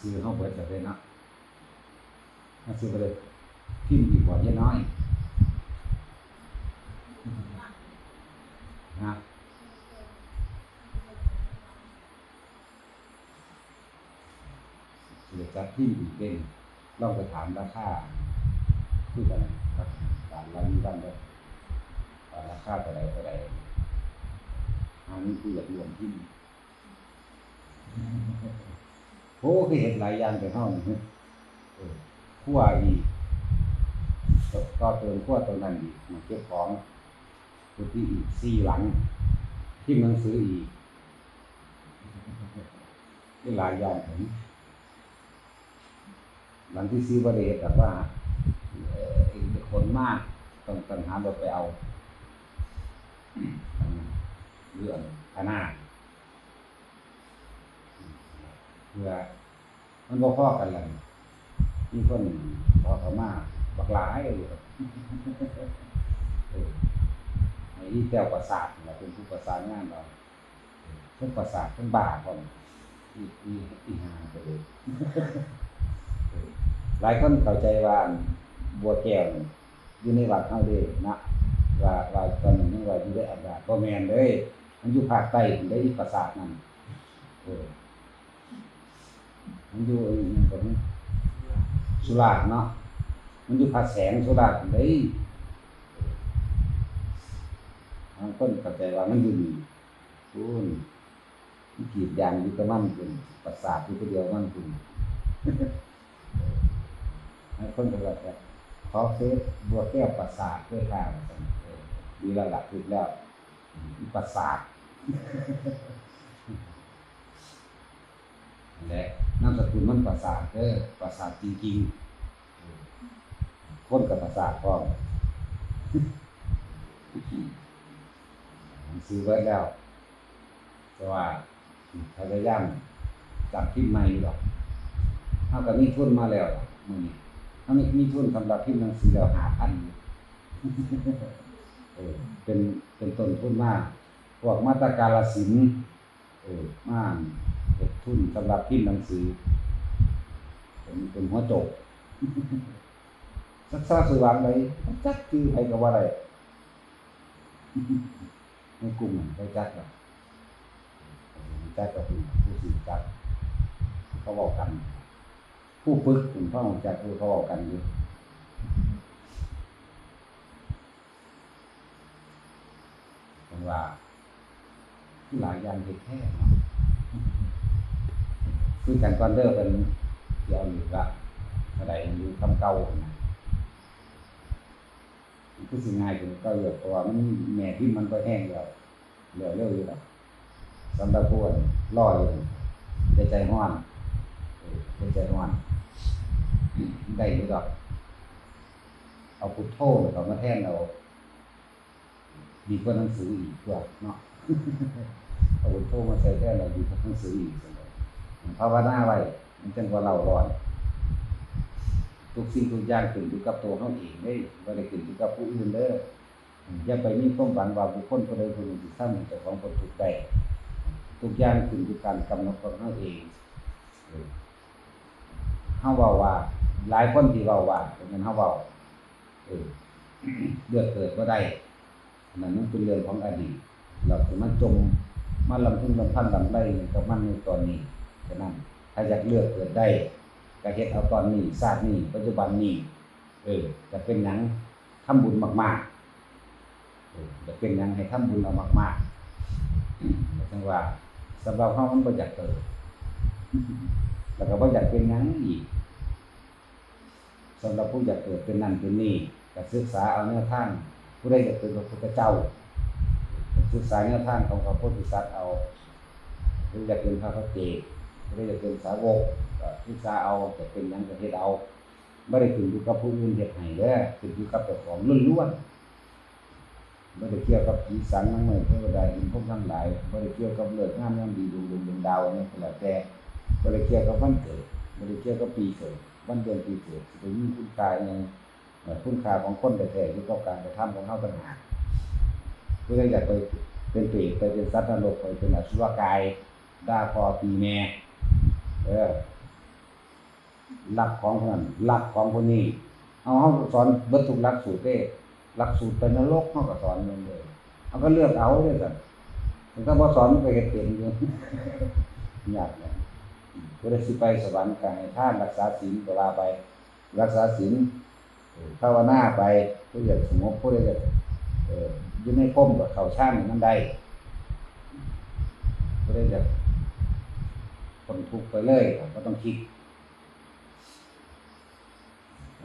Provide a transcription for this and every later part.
ซื้อเขาเบิดจะเลยนาะถ้าซื้อไปเลยพิมพ์ดีกว่าเยอะน้อยนะเดี๋ยวจะพิมพ์อีกเป็นลองไปถามราคาคือกันครับถามร้านนี้บ้านเลยราคาเท่าไรเท่าไรอันนี้คืออยารวมพิมพ์ โอ้คือเห็นหลายอย่างแต่เท่านี้ออขั้วอีกก็เติมขั้วตรงนั้นอีกมาเก็บของตัวที่อีกสี่หลัง ที่หนังสืออีกที่หลายอย่างผมหลังที่ซื้อประเดชแต่ว่าเอ่ออีกคนมากต้องต้องหารถไปเอาเรื่องขนาด เพื่อ มันบ่พอกันเลยมีคนพอเขามาบักหลายเลยไอ้ที่แก้วประสาทเราเป็นผู้ประสานงานเราเพิ่งประสาทเพิ่งบ้าคนอีกอีอีหาไปเลยหลายคนเข้าใจว่าบัวแก้วอยู่ในวัดเฮาเด้นะว่าว่าตอนนี้ยังว่าอยู่ในอากาศบ่แม่นเด้ยมันอยู่ภาคใต้ได้อีประสาทนั่นเออ มันอยู่อย่างผมสุราษเนาะ มันอยู่ภาแสงสุราษฎร์เลยบางคนเข้าใจว่ามันอยู่นี่คุณมันกรีดยางอยู่กับมันคุณประสาทอยู่ตัวเดียวมันคุณบางคนก็ว่าจะขอเฟซบัวแก้วประสาทเพื่อข้าวสั่นเออดีแล้วหลักถูกแล้วประสาทและ นามสกุลมันประสาทเด้อประสาทจริงๆคนกับประสาทพร้อมซื้อไว้แล้วแต่ว่าพยายามจับพิมพ์ใหม่หรอกเท่ากับมีทุนมาแล้วมือนี้ถ้ามีมีทุนสำหรับพิมพ์หนังสือแล้วหาพันอยู่เออเป็นเป็นต้นทุนมากพวกมาตรการละสิน เออมากเก็บทุนสำหรับพิมพ์หนังสือเป็นเป็นหัวโจกสักซาสื่อวางเลยจักคือใครก็ว่าอะไรในกลุ่มไปจักหรอจักกับผู้ผู้สื่อจักเขาบอกกัน ผู้ปึกกลุ่มพ่อของจักผู้เขาบอกกันอยู่ว่า หลายอย่างเห็ดแค่คือกันก่อนเด้อเป็นเดี๋ยวอยู่ละอะไรอยู่คำเก่าคือสิ่งง่ายถึงก็เยอะเพราะว่ามันแม่ที่มันก็แห้งแล้วเหลือเร็วอยู่แล้วสำหรับพวกรออยู่ใจใจห้อนใจใจห้อนได้อยู่ดอกเอาพุทโธเขามาแทนเราดีกว่าหนังสืออีกกว่าเนาะ เอาพุทโธมาใส่แทนเราดีกว่าหนังสืออีกเลยภาวนาไว้มันจังว่าเราร้อนทุกสิ่งทุกอย่างขึ้นอยู่กับตัวเขาเองเด้บ่ได้ขึ้นอยู่กับผู้อื่นเด้ออย่าไปมีความหวังว่าบุคคลคนใดคนหนึ่งสิทำให้เจ้าของคนถูกได้ทุกอย่างขึ้นอยู่การกำหนดของเขาเองเออเฮาเว้าว่า หลายคนที่เว้าว่าเป็นเงั้นเฮาเว้าเออเลือกเกิดบ่ได้อันนั้นมันเป็นเรื่องของอดีต เราถึงมันจมมาลำพึงลำพันลำไรกับมันในตอนนี้ฉะนั้นถ้าอยากเลือกเกิดได้ก็เฮ็ดเอาตอนนี้ชาตินี้ปัจจุบันนี้เออจะเป็นหยังทำบุญมากๆเออจะเป็นหยังให้ทำบุญเอามากๆจังว่าสำหรับเฮามันบ่อยากเกิดแล้วก็บ่อยากเป็นหยังอีกสำหรับผู้อยากเกิดเป็นนั่นเป็นนี่ก็ศึกษาเอาแนวทางผู้ใดอยากเป็นพระพุทธเจ้า ศึกษาแนวทางของพระโพธิสัตว์เอาผู้อยากเป็นพระพุทธเจ้าผู้ใดอยากเป็นสาวกศึกษาเอาจะเป็นยังก็เฮ็ดเอาบ่ได้ขึ้นอยู่กับผู้อื่นเฮ็ดให้เด้อขึ้นอยู่กับเจ้าของล้วนๆบ่ได้เกี่ยวกับผีสังนางไม้เทวดาอินพรหมทั้งหลายบ่ได้เกี่ยวกับเลิกงามยามดีดวงดวงดวงดาวนนี้ก็แล้วแต่บ่ได้เกี่ยวกับวันเกิดบ่ได้เกี่ยวกับปีเกิดวันเดือนปีเกิดสิไปมีคุณค่าอิหยังคุณค่าของคนแท้ๆอยู่กับการกระทำของเฮาต่างหาก ผู้ใดอยากไปเป็นเปรตไปเป็นสัตว์นรกไปเป็นอสุรกายด่าพอตีแม่เออหลักของคนหลักของคนนี้ เอาเขาสอนบิดทุกหลักสูตรเด้หลักสูตรเป็นนรกเขาก็สอนมันเลยเขาก็เลือกเอาเลยสันมันก็บ่สอนมันไปเฮ็ดเป็นอยู่ยากเนี่ยก็ได้สิไปสวรรค์กายท่านรักษาศีลก็ลาไป รักษาศีลภาวนาไปผู้อยากสงบผู้อยาก อยู่ในพ้มกับเขาช่างมันได้ผู้ได้อยากคนทุกข์ไปเลยก็ต้องคิด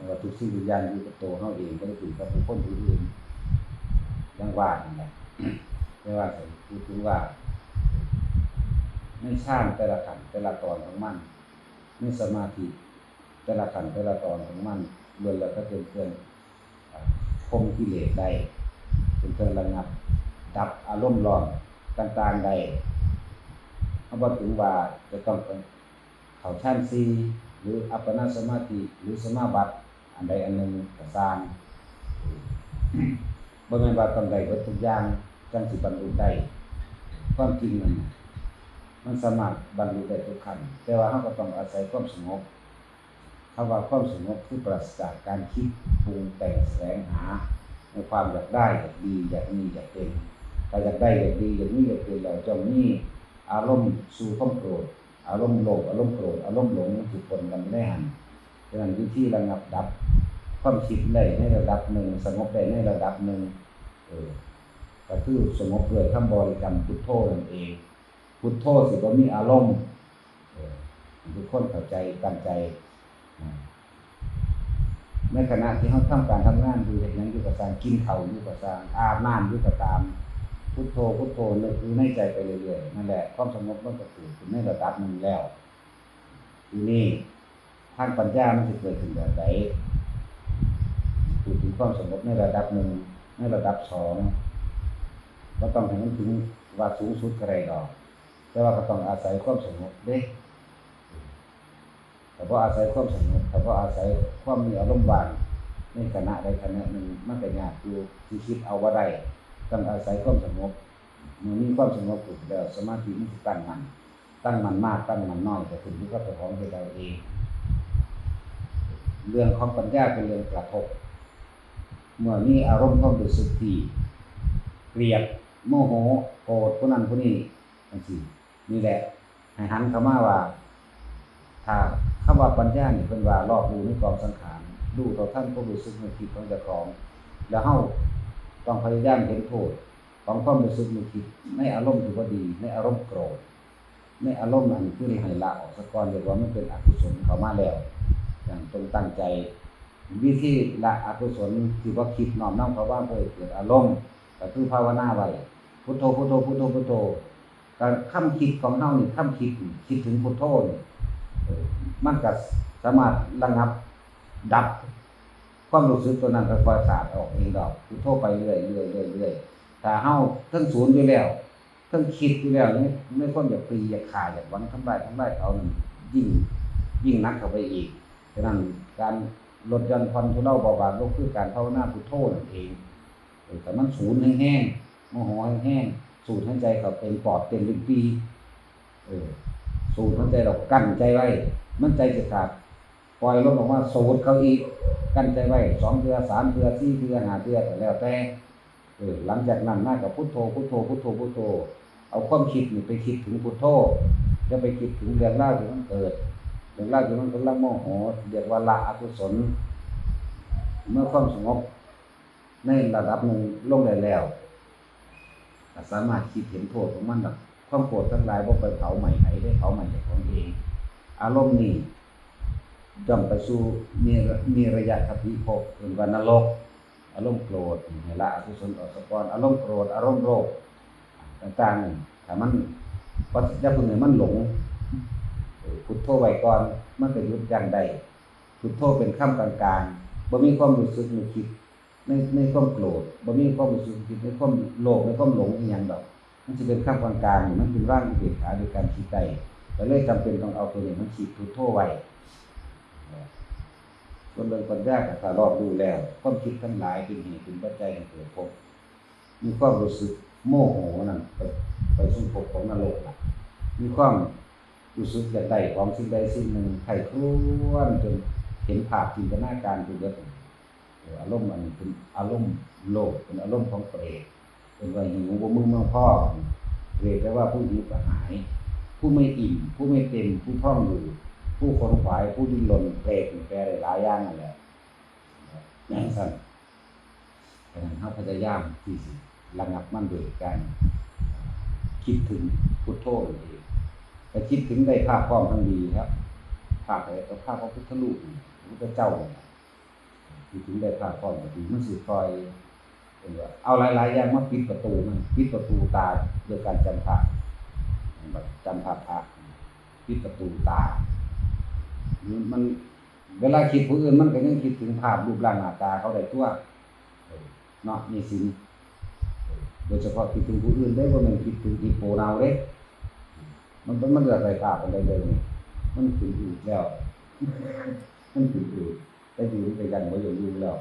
ว่าทุกสิ่งทุกอย่างอยู่กับตัวเขาเองก็ได้ถึงกับผู้คนผู้อื่นอยังว่านั่นแหละไม่ว่าจะพูดถึงว่าในช่างแต่ละขันแต่ละตอนของมันในสมาธิแต่ละขันแต่ละตอนของมันล้วนแล้วก็เป็นเครื่องอ่าคมกิเลสได้ เป็นเครื่องระงับ ดับอารมณ์ร้อนต่างๆได้เขาบอกถึงว่าจะต้องเป็นเขาชั้นซีหรืออัปปนาสมาธิหรือสมาบัติอันใดอันหนึ่งกระซางบ่แม่นว่าต้องได้เบิดทุกอย่างจังสิบรรลุได้ความจริงมันมันสามารถบรรลุได้ทุกขั้นแต่ว่าเราก็ต้องอาศัยความสงบคำว่าความสงบคือปราศจากการคิดปรุงแต่งแสวงหา ในความอยากได้อยากดีอยากมีอยากเป็นถ้าอยากได้อยากดีอยากมีอยากเป็นเราจะมีอารมณ์สู่ความโกรธอารมณ์โลภอารมณ์โกรธอารมณ์หลงมันถูกคนกันไม่ได้หันดังนั้นวิธีระงับดับความคิดได้ในระดับหนึ่งสงบได้ในระดับหนึ่งเออก็คือสงบด้วยคำบริกรรมพุทโธนั่นเอง พุทโธสิบ่มีอารมณ์ทุกคนเข้าใจตั้งใจ ในขณะที่เขาทำการทำงานอยู่เห็นยังอยู่กับการกินข้าอยู่กับการอาบน้ำอยู่กับตามพุทโธพุทโธนึกอยู่ในใจไปเรื่อยๆนั่นแหละความสงบมันก็เกิดขึ้นในระดับหนึ่งแล้วทีนี้ทางปัญญามันจะเกิดขึ้นแบบไหนพูดถึงความสงบในระดับหนึ่งในระดับสองก็ต้องให้มันถึงว่าสูงสุดกระไรดอกแต่ว่าก็ต้องอาศัยความสงบเด้ แต่พออาศัยความสงบแต่พออาศัยความมีอารมณ์วางในขณะใดขณะหนึ่งมันก็ยากอยู่ที่คิดเอาว่าได้ต้องอาศัยความสงบเมื่อมีความสงบถูกแล้วสมาธิมันตั้งมันตั้งมันมากตั้งมันน้อยแต่ถึงที่ก็จะของให้เราเองเรื่องของปัญญาเป็นเรื่องกระทบเมื่อมีอารมณ์ความรู้สึกที่เกลียดโมโหโกรธผู้นั้นผู้นี้ทั้งสี่นี่แหละให้หันเข้ามาว่าถ้า คำว่าปัญญาเนี่เป็นว่ารอบรู้ในกองสังขารดูต่อท่านผู้รู้สึกนึกคิดของเจ้าของ แล้วเฮาต้องพยายามเห็นโทษของความรู้สึกนึกคิดในอารมณ์ที่บ่าดี ในอารมณ์โกรธในอารมณ์อันคือให้ละออกสะก่อนเรียกว่ามันเป็นอกุศลเข้ามาแล้ว อย่างจงตั้งใจ วิธีละอกุศลที่ว่าคิดน้อมน้อมเขาะว่าเพื่อให้เกิดอารมณ์ก็คือภาวนาไว้พุทโธพุทโธพุทโธพุทโธการคำคิดของเฮานี่คำคิดคิดถึงพุทโธนี่เออ มันก็สามารถระงับดับความรู้สึกตัวนั้นก็ค่อยขาดออกเองดอกพุทโธไปเรื่อยเรื่อยเรื่อยเรื่อยถ้าเฮาทั้งศูนย์อยู่แล้วทั้งคิดอยู่แล้วนี่ไม่คนอยากปีอยากขาดอยากหวันทำลายทำลายเอานั่นยิ่งยิ่งนักเข้าไปอีกฉะนั้นการลดย่อนผ่อนทุเล่าเบาบางก็คือการภาวนาพุทโธนั่นเองเออแต่มันศูนย์แห้งๆโมโหแห้งสูดหายใจเขาเต็มปอดเต็มลิ้นปีเออสูดหายใจเรากั้นใจไว้ มันใจจะขาดปล่อยลมออกมาสูดเขาอีก กั้นใจไว้สองเทือสามเทือสี่เทือห้าเทือแล้วแต่เออหลังจากนั้นน่ากับพุทโธพุทโธพุทโธพุทโธ เอาความคิดนี่ไปคิดถึงพุทโธจะไปคิดถึงเรื่องเล่าที่มันเกิดเรื่องเล่าที่มันกำลังโมโหเรียกว่าละอกุศล เมื่อความสงบในระดับหนึ่งลงได้แล้วสามารถคิดเห็นโทษของมันหรอกความโกรธทั้งหลายบ่าไปเผาใหม่ไหนได้เผาใหม่จากของเอง อารมณ์นี้ย่อมไปสู่มีมีระยะคติภพเป็นวันนรก อารมณ์โกรธนี่ละอกุศลออกสะกอนอารมณ์โกรธอารมณ์โลภต่างๆนี่ถ้ามันปัจจัยพวกนี้มันหลงพุทโธไว้ก่อนมันก็หยุดอย่างใดพุทโธเป็นคำกลางๆบ่มีความรู้สึกนึกคิดในในความโกรธบ่มีความรู้สึกคิดในความโลภในความหลงอีหยังดอก มันจะเป็นข้ามกลางๆมันเป็นร่างอุเบกขาโดยการคิดใจ ก็เลยจำเป็นต้องเอาตัวนี้มันขีดพุทโธไว้ส่วนเรื่องปัญญาก็ถ้ารอบดูแล้ว ความคิดทั้งหลายเป็นเหตุเป็นปัจจัยให้เกิดภพมีความรู้สึกโมโหนั่นไปไปสู่ภพของนรกล่ะมีความรู้สึกอยากได้ของสิ่งใดสิ่งหนึ่งไข้ครวนจนเห็นภาพจินตนาการไปเบิดเอออารมณ์อันนี้เป็นอารมณ์โลกเป็นอารมณ์ของเปรตเป็นว่าหิวบ่มือเมืองพ่อเปรตแปลว่าผู้หิวกระหาย ผู้ไม่อิ่มผู้ไม่เต็มผู้ท่องอยู่ ผู้คนขวายผู้ดิ้นรนเปรตแปลได้หลายอย่างนั่นแหละอย่างสั้นแต่นั้นเขาพยายามที่สิระงับมันโดยการคิดถึงพุทโธเองแต่คิดถึงได้ภาพความทั้งดีครับภาพอะไรก็ภาพพระพุทธรูปพระพุทธเจ้าคิดถึงได้ภาพความทั้งดีมันสิคอยเออเอาหลายๆอย่างมาปิดประตูมันปิดประตูตาโดยการจำภาพ แบบจำภาพพระปิดประตูตา มัน เวลาคิดผู้อื่นมันก็ยังคิดถึงภาพรูปร่างหน้าตาเขาได้ตัวเนาะนี่สินเออโดยเฉพาะคิดถึงผู้อื่นได้ว่ามันคิดถึงที่โปเราเด้มันมันเกิดอะไรภาพอะไรเลยนี่มันถึงอยู่แล้ว มันถึงอยู่แต่อยู่ไปกันบ่อยู่อยู่แล้ว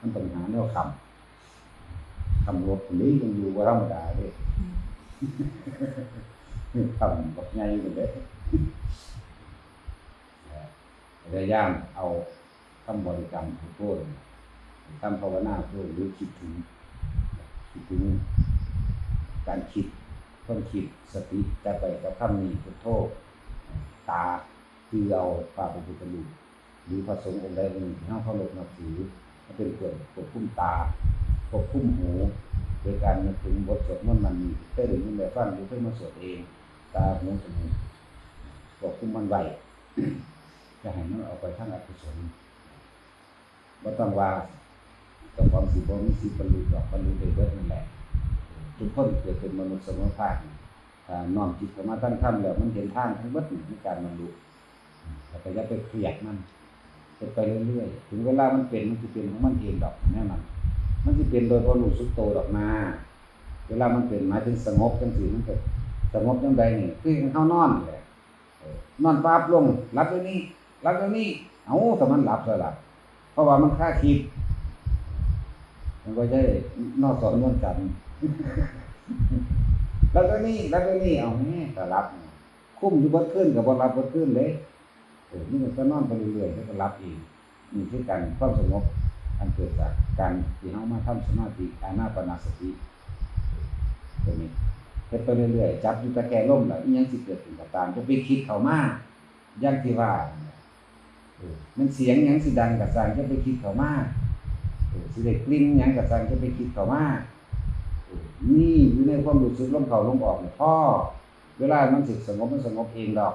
มันปัญหาแนวคำคำรบนี้ยังอยู่ว่าธรรมดาเด้ คำแบบไงกันเด้พยายามเอาคำบริกรรมพุทโธคำภาวนาพุทโธหรือคิดถึงคิดถึงการคิดต้องคิดสติจะไปกับคำนี้พุทโธตาคือเอาพระพุทธรูปหรือพระสงฆ์องค์ใดองค์หนึ่งที่ห้าเคารพนับถือให้เป็นเครื่องควบคุมตาควบคุมหูโดยการนึกถึงบทสวดมนต์มันมีเคยได้ยินได้ฟังหรือเคยมาสวดเอง ตาหูจมูกควบคุมมันไว้จะให้มันออกไปทางอกุศลบ่ต้องว่าเจ้าของสิบ่มีสิบรรลุดอกบรรลุได้เบิดนั่นแหละทุกคนเกิดเป็นมนุษย์สมอภาคน้อมจิตเข้ามาตั้งธรรมแล้วมันเห็นทางทั้งเบิดในการบรรลุแต่ก็อย่าไปเครียดมันเป็นไปเรื่อยๆ ถึงเวลามันเป็นมันจะเป็นของมันเองดอกแน่นอนมันจะเป็นโดยพอรู้สึกโตดอกมา เวลามันเป็นหมายถึงสงบจังซี่มันก็ส งบจังใดนี่คือเฮานอนนี่แหละเออนอนปั๊บลงรับเดี๋ยวนี้รับเดี๋ยวนี้เอาแต่มันหลับแล้วล่ะเพราะว่ามันค่าคิด มันก็ใช่นอกสอนนวลจันแล้วก็นี่แล้วก็นี่เอาแม่ก็รับ คุ้มอยู่บนขึ้นกับบนรับบนขึ้นเลยเออนี่มันก็นอนไปเรื่อยๆแล้วก็รับอีกนี่คือการความสงบอันเกิดจากการที่เรามาทำสมาธิอานาปนาสติตัวนี้ เฮ็ดไปเรื่อยๆจับอยู่ตะแคงล่มแล้วอีหยังสิเกิดขึ้นก็ตามจะไปคิดเข้ามาอย่างที่ว่ามันเสียงหยังสิดังก็สร้างจะไปคิดเข้ามาเออสิได้กลิ่นหยังก็สร้างจะไปคิดเข้ามานี่อยู่ในความรู้สึกลมเข้าลมออกเนี่ยพ่อเวลามันสึกสงบมันสงบเองดอก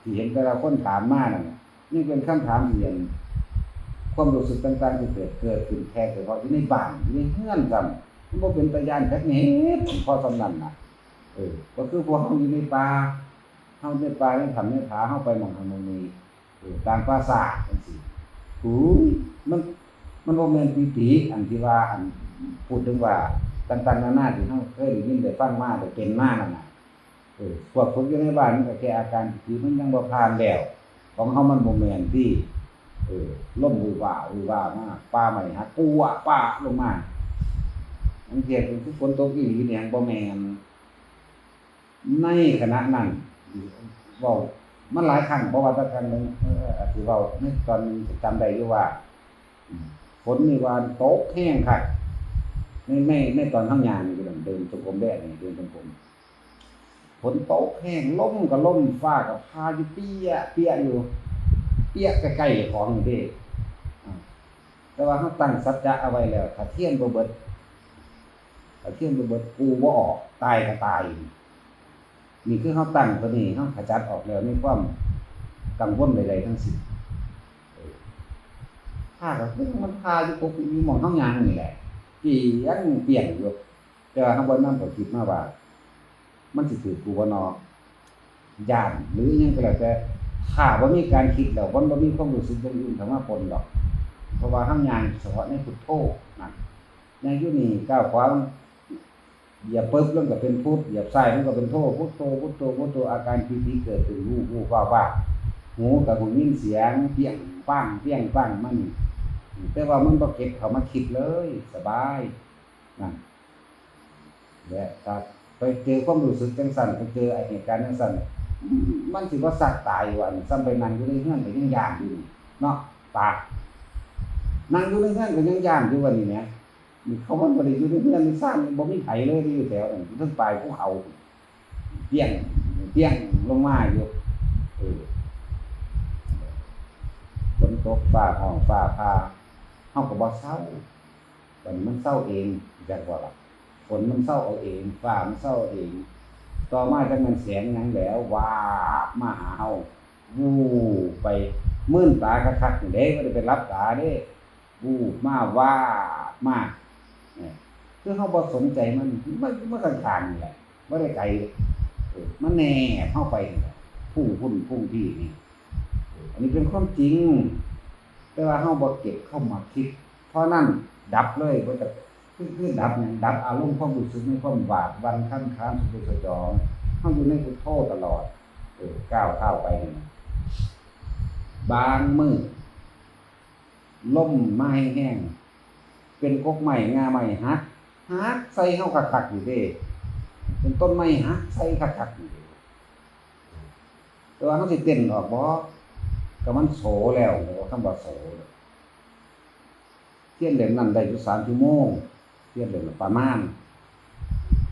ที่เห็นแต่ละคนถามมานั่นน่ะนี่เป็นคำถามเรียนความรู้สึกต่างๆที่เกิดเกิดขึ้นแค่เฉพาะอยู่ในบ้านอยู่ในเฮือนกันมัน บ่เป็นตะยานแค่นี้พอสำนันน่ะเออ ก็คือพวกเฮาอยู่ในป่าเฮาในป่าในถ้ำในผาเฮาไปมองทางมองนี้เออตามภาษาจังซี่หูมัน มันบ่แม่นปิติอันที่ว่าอันพูดถึงว่าต่างๆนานาที่เราเคยได้ยินได้ฟังมาได้เป็นมานั่นน่ะเออพวกฝึกอยู่ในบ้านมันก็แค่อาการที่มันยังบ่ผ่านแล้ว ของเฮามันบ่แม่นที่เออล่มหูว่าหูว่ามาป้าใหม่ฮะปูอะป้าลงมา อันเทียบคือฝนตกอีหลีเนี่ยบ่แม่นในขณะนั้นว้ามันหลายครั้งเพราะว่าถ้าครั้งหนึงเอออาจสิเว้าในตอนจำได้อยู่ว่าฝนนี่ว่าตกแห้งคักไม่ไม่ไม่ตอนข้างยางนี่ก็เดินจงกรมแดดนี่เดินจงกรมฝนตกแห้งล่มกับล่มฟ้ากับพาอยู่เปียเปียอยู่ เปียใกล้ๆของเด้อ่าแต่ว่าเขาตั้งสัจจะเอาไว้แล้วถ้าเทียนบ่เบิ ดถ้าเทียนบ่เบิดกูบ่าออก ตายก็ตาย นี่คือเขาตั้งตัวนี้เขาขจัดออกแล้วไมีความกังวลใดๆทั้งสิ้นถ้าก็คือมันพาอยู่ปกอยู่หมองข้างยางนี่แหละปียังเปลี่ยนอยู่แต่ว่าข้างบนนั่นผมคิดมาว่า มันสิถือกูว่านอย่านหรือยังก็แล้วแต่ถ้าว่ามีการคิดแล้วมันบ่มีความรู้สึกอย่างอื่นเข้ามาปนดอก เพราะว่าข้างยางเฉพาะในพุทโธนะในยุคนี้ก้าวขวาม เหยียบปึ๊บแล้วก็เป็นพุทธเหยียบซ้ายมันก็เป็นโธพุทโธพุทโธพุทโธอาการปีติเกิดขึ้นรู้รู้ว่าว่าหูกับหูยินเสียงเปี้ยงปังเปี้ยงปังมันแต่ว่ามันบ่เก็บเขามาคิดเลย สบายนั่นและถ้าไปเจอความรู้สึกจังสั่นไปเจอไอเหตุการณ์จังสั่นมันสิว่าสักตายวันซ้ำไปนั่งอยู่ในเฮือนก็ยังย่านอยู่เนาะปากนั่งอยู่ในเฮือนก็ยังย่านอยู่วันนี้เนี่ย เขาว่าบ่ได้อยู่ในเฮือนในซ่านบ่มีไผเลยที่อยู่แถวนั้นอยู่ทั้งปลายภูเขาเตี้ยงเตี้ยงลงมาอยู่ฝนตกฟ้าห้องฟ้าพาเฮาก็บ่เศร้าแต่มันเศร้าเองจักว่าฝนมันเศร้าเอาเองฟ้ามันเศร้าเอง ต่อมาจังมันเสียงหยังแล้ววามาหาเฮาวูไปมื่นตาคักๆเด้บ่ได้ไปรับตาเด้วูมาว่ามา คือเฮาบ่สนใจมันมันมันข้างๆนี่แหละบ่ได้ไกลมันแน่เข้าไปพุ่งพุ่นพุ่งที่นี่อันนี้เป็นความจริง แต่ว่าเฮาบ่เก็บเข้ามาคิด เพราะนั่นดับเลยบ่จะคือคือดับหยังดับอารมณ์ความรู้สึกในความหวาดวันคั่นค้านสุดสะจองเฮาอยู่ในพุทโธตลอดเออก้าวเข้าไปนี่บางมือล่มไม้แห้ง เป็นกกไม้งาไม้ฮัก ฮักใส่เฮาคักๆอยู่เด้เป็นต้นไม้ฮักใส่คักๆอยู่เด้แต่ว่าเฮาสิเต้นออกบ่ก็มันโสแล้วโหคำว่าโสเทียนเหล่มนั้นได้อยู่3ชั่วโมงเทียนเหล่มประมาณ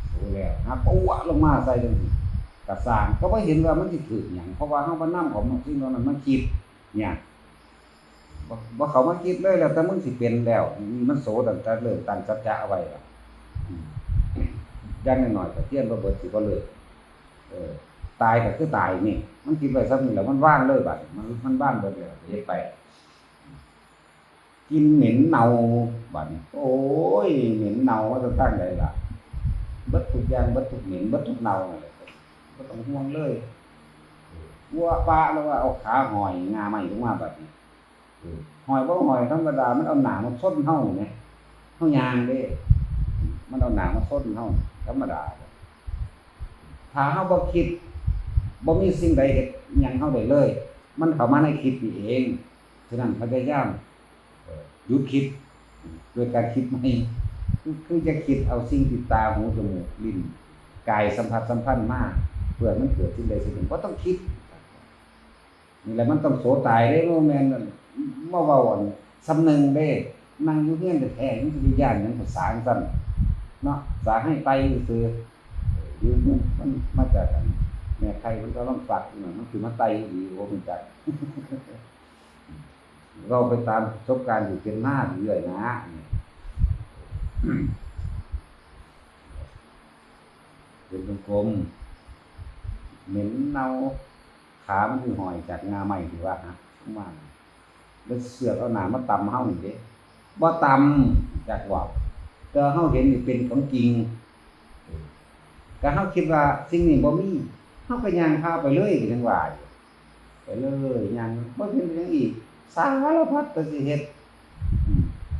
โสแล้วฮักปัวลงมาใส่จังซี่กระสร้างก็บ่เห็นว่ามันสิถูกหยังเพราะว่าเฮาบ่นำของมันสิ่งเหล่านั้นมาคิดเนี่ยบ่บ่เขามาคิดเลยแล้วแต่มึงสิเป็นแล้ว มันโสตั้งแต่เริ่มตั้งสัจจะเอาไว้แล้ว ย่างน้อยๆก็เทียนบ่เบิดสิบ่เลิกเออ ตายก็คือตายนี่ มันคิดไว้ซ้ำนี่แล้วมันว่างเลยบัดนี้มันมันว่างเบิดแล้วเฮ็ดไป กินเหม็นเน่าบัดนี้โอ้ยเหม็นเน่าว่าจะตั้งได้ล่ะเบิดทุกอย่างเบิดทุกเหม็นเบิดทุกเน่านั่นแหละก็ต้องห่วงเลยวัวปลาแล้วว่าเอาขาหอยงาใหม่ลงมาแบบนี้หอยว่าหอยธรรมดามันเอาหนามาส้นเท่าเนี่ยเท่ายางเด้ มันเอาหนามาส้นเท่าธรรมดาถ้าเฮาบ่คิดบ่มีสิ่งใดเฮ็ดยังเฮาได้เลย มันเข้ามาในคิดนี่เองฉะนั้นพยายามเอ่อหยุดคิดด้วยการคิดใหม่คือจะคิดเอาสิ่งที่ตาหูจมูกลิ้นกายสัมผัสสัมพันธ์มากเพื่อมันเกิดสิ่งใดสิ่งหนึ่งก็ต้องคิดนี่แหละมันต้องโสตายได้โมแมนนั่นเมื่อวานสำนึงเด้นั่งอยู่เฮียแต่แท้มันสิย่านยังภาษาจังซั่น เนาะสาให้ไปซื่อยู่มันมันมาจากอันแม่ใครมันก็ต้องฝักหน่อยมันคือมาไตดีบ่รู้จักเราไปตามประสบการณ์อยู่เป็นหน้าเรื่อยนะเป็นวงกลมเหม็นเน่าขามันคือหอยจากงาใหม่ที่ว่าฮะมาแล้วเสือกเอาหนามาตำเฮานี่เด้บ่ตำจากว่าแต่เฮาเห็นนี่เป็นของจริงก็เฮาคิดว่าสิ่งนี้บ่มีเฮาก็ย่างพาไปเลยจังว่าไปเลยย่างบ่เห็นหยังอีกสารพัดแต่สิเฮ็ด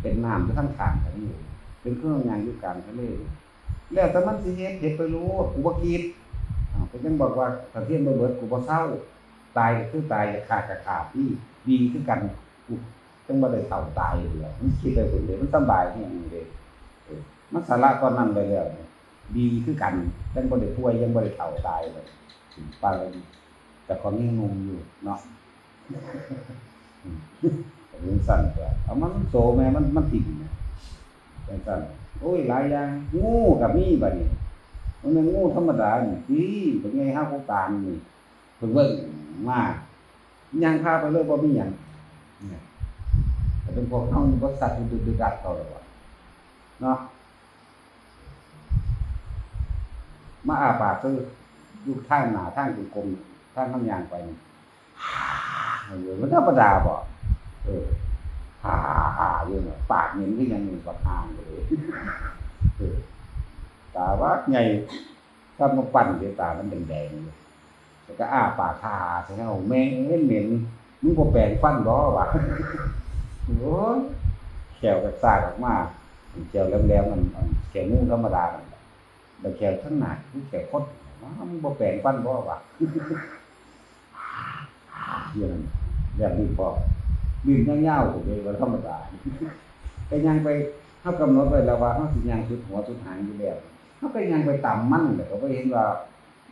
เป็นน้ำอยู่ทั้งข้างกันอยู่เป็นเครื่องงานอยู่กลางทะเลแล้วแต่มันสิเฮ็ดเฮ็ดไปรู้กูบ่คิดอ้าวก็ยังบอกว่าถ้าเทียนบ่เบิดกูบ่เศร้าตายก็คือตายขาดก็ขาดที่ดีคือกันกูจังบ่ได้เฒ่าตายเลยมันคิดได้ผลเลยมันสบายแฮงเลยเออ มันสาระตอนนั้นไปแล้วดีคือกันจังบ่ได้ป่วยยังบ่ได้เฒ่าตายเลยปลานแต่ของยังงงอยู่เนาะเป็นสั้นกว่าเอามันโซแม่มันมันติดนะเป็นสั้นโอ้ยหลายอย่างงูกับมีบัดนี้มันเป็นงูธรรมดานี่ที่เป็นไงห้าโคตานนี่เพิ่งเบิ่งมากย่างพาไปเลยบ่มีหยังเนี่ยแต่เป็นพวกเฮานี่บ่สัตว์ดุดดัดเขาแล้วว่า เนาะมาอาปากคืออยู่ท่างหนาท่างกลมๆทางข้างยางไปนี่เออมันธรรมดาบ่เออฮ่าฮ่าอยู่เนี่ยปากเหม็นที่ยังมีปากหางเลยเออตาว่าไงถ้ามาปั่นเดี๋ยวตามันแดงๆอยู่แล้วก็อ้าปากฮ่าใช่ไหมแม่งเหม็นมึงบ่แปลงฟันบ่วะโอ้ยแขวกับซากออกมา แขวแหลมๆมันแขวงูธรรมดานั่นแหละแต่แขวทั้งหนักคือแขวคดมึงบ่แปลงฟันบ่วะเรื่องนี้แบบนี้พอดื่มยาวๆผมเลยว่าธรรมดาไปยังไปเขากำหนดไว้แล้วว่าเขาสิยังสุดหัวสุดหางอยู่แล้วเขาไปยังไปต่ำมั่นแต่ก็ไปเห็นว่า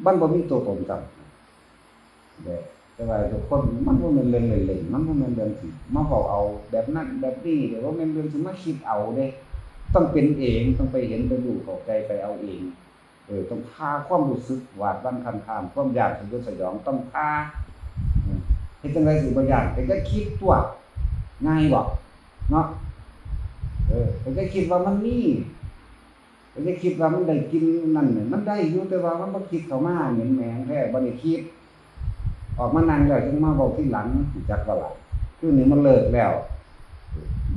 บ้านบ่มีตัวตนจำเด้แต่ว่าทุกคนมันบ่แม่นเรื่องเล่นๆมันบ่แม่นเรื่องสิมาเว้าเอาแบบนั้นแบบนี้เด้บ่แม่นเรื่องสิมาคิดเอาเด้ ต้องเป็นเองต้องไปเห็นไปรู้เข้าใจไปเอาเองเออต้องพาความรู้สึกหวาดวันคันคามความอยากสยดสยองต้องพาเฮ็ดจังไดสิบ่อยากแต่ก็คิดตัวง่ายบ่เนาะเออแต่ก็คิดว่ามันมีแต่ก็คิดว่ามันได้กินนั่นน่ะมันได้อยู่แต่ว่ามันบ่คิดเข้ามาเหม็นแหมงแท้บ่ได้คิด ออกมานั่งแล้วจึงมาเว้าที่หลังจักว่าล่ะคือนี่มันเลิกแล้ว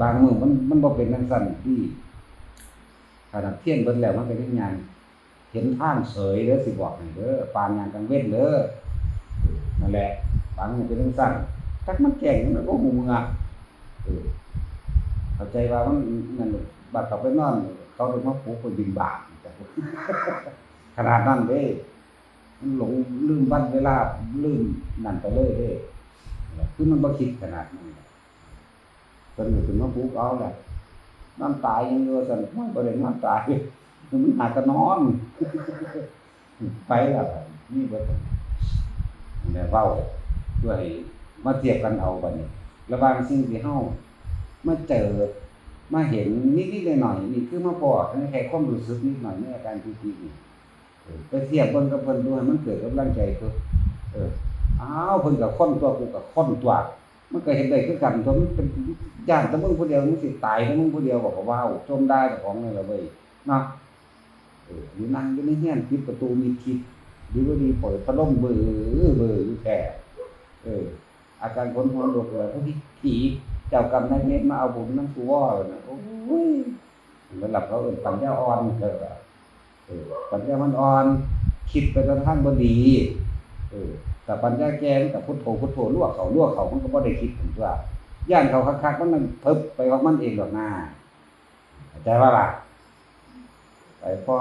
บางมือมันมันบ่เป็นจังซั่นที่ ขนาดเที่ยงเบิดแล้วมันเป็นยังไงเห็นท่างเสยเด้อสิบอกให้เด้อปานยางกลางเว้นเด้อนั่นแหละปานมันเป็นเรื่องสั้นจักมันแก่งมันก็หูเมือเออเข้าใจว่ามันนั่นลูกบัดเขาไปนอน เขาเลยมาปลุกไปบินบาตจ้ะขนาดนั้นเด้มันหลงลืมวันเวลาลืมนั่นไปเลยเด้คือมันบ่คิดขนาดนั้นเพิ่นก็ขึ้นมาปลุกเอาแหละ นอนตายยังเดียวสั่นมันบ่ได้นอนตายมันหากะนอนไปแล้วนี่เบิดแม่เว้าด้วยมาเทียบกันเอาบัดนี้ระหว่างสิ่งที่เฮามาเจอมาเห็นนิดๆหน่อยๆนี่คือมาพอกันแค่ความรู้สึกนิดหน่อยในอาการที่ที่นี่ไปเทียบเบิ่งกับเพิ่นดูให้มันเกิดกำลังใจคือเอออ้าวเพิ่นก็คนตัวกูก็คนตัว มันก็เห็นได้คือกันตัวมันเป็น ย่านแต่มึงผู้เดียวมึงสิตายแต่มึงผู้เดียวบอกว่าว้าวจมได้เจ้าของนี่ละเว้ยเนาะเออหรือนั่งอยู่ในเฮียนปิดประตูมีทิศหรือว่าดีเปิดพัดลมเบื่อเบออยู่แค่เออ อาการคนหัวลุกเลยพวกที่ผีเจ้ากรรมนายเวรมาเอาบุญนั่งกูว่าเลยนะโอ้ยมันหลับเขาเอินปัญญาอ่อนเถอะเออปัญญามันอ่อน คิดไปจนทั้งบดี เออ แต่ปัญญาแกนกับพุทโธพุทโธลวกเขาลวกเขามันก็บ่ได้คิดถึงว่า ย่านเขาคักๆมันมันเพิบไปของมันเองหรอกนะเข้าใจว่าล่ะไปพ่อ